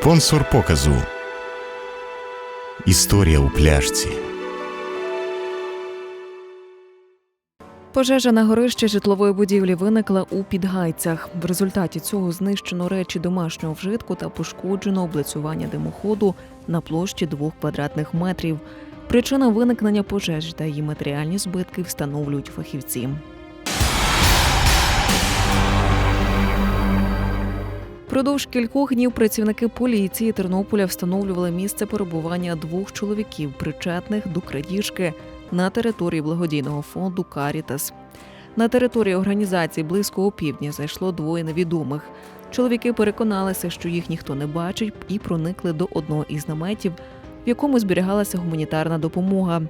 Спонсор показу. Історія у пляшці. Пожежа на горищі житлової будівлі виникла у Підгайцях. В результаті цього знищено речі домашнього вжитку та пошкоджено облицювання димоходу на площі двох квадратних метрів. Причина виникнення пожежі та її матеріальні збитки встановлюють фахівці. Продовж кількох днів працівники поліції Тернополя встановлювали місце перебування двох чоловіків, причетних до крадіжки на території благодійного фонду Карітас. На території організації близько опівдня зайшло двоє невідомих. Чоловіки переконалися, що їх ніхто не бачить, і проникли до одного із наметів, в якому зберігалася гуманітарна допомога.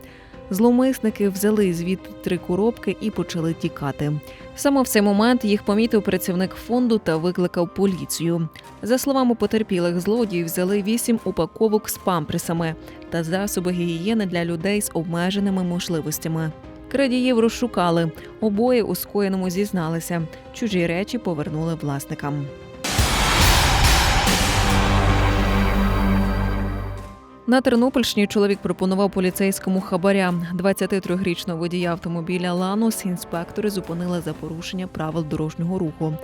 Зловмисники взяли звідти три коробки і почали тікати. Саме в цей момент їх помітив працівник фонду та викликав поліцію. За словами потерпілих, злодії взяли вісім упаковок з памперсами та засоби гігієни для людей з обмеженими можливостями. Крадіїв розшукали. Обоє у скоєному зізналися. Чужі речі повернули власникам. На Тернопільщині чоловік пропонував поліцейському хабаря. 23-річного водія автомобіля Ланос інспектори зупинили за порушення правил дорожнього руху.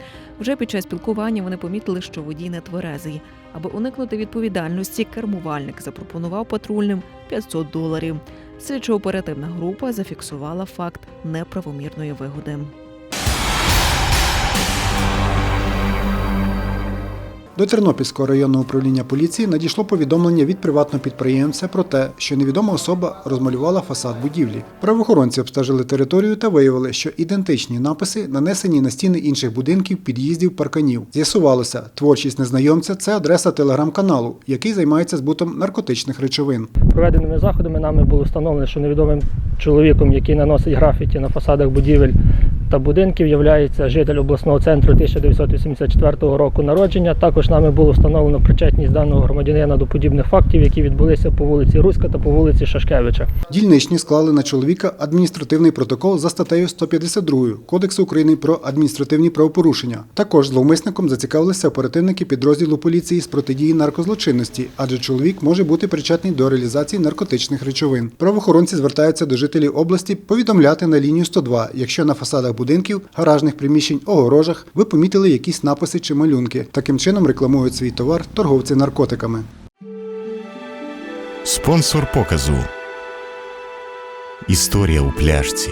Вже під час спілкування вони помітили, що водій не тверезий. Аби уникнути відповідальності, кермувальник запропонував патрульним 500 доларів. Слідчо-оперативна група зафіксувала факт неправомірної вигоди. До Тернопільського районного управління поліції надійшло повідомлення від приватного підприємця про те, що невідома особа розмалювала фасад будівлі. Правоохоронці обстежили територію та виявили, що ідентичні написи нанесені на стіни інших будинків, під'їздів, парканів. З'ясувалося, творчість незнайомця це адреса телеграм-каналу, який займається збутом наркотичних речовин. Проведеними заходами нами було встановлено, що невідомим чоловіком, який наносить графіті на фасадах будівель та будинків, є житель обласного центру 1984 року народження. Також нами було встановлено причетність даного громадянина до подібних фактів, які відбулися по вулиці Руська та по вулиці Шашкевича. Дільничні склали на чоловіка адміністративний протокол за статтею 152 Кодексу України про адміністративні правопорушення. Також зловмисником зацікавилися оперативники підрозділу поліції з протидії наркозлочинності, адже чоловік може бути причетний до реалізації наркотичних речовин. Правоохоронці звертаються до жителів області повідомляти на лінію 102, якщо на фасадах будинків, гаражних приміщень, огорожах ви помітили якісь написи чи малюнки. Таким чином рекламують свій товар торговці наркотиками. Спонсор показу. Історія у пляшці.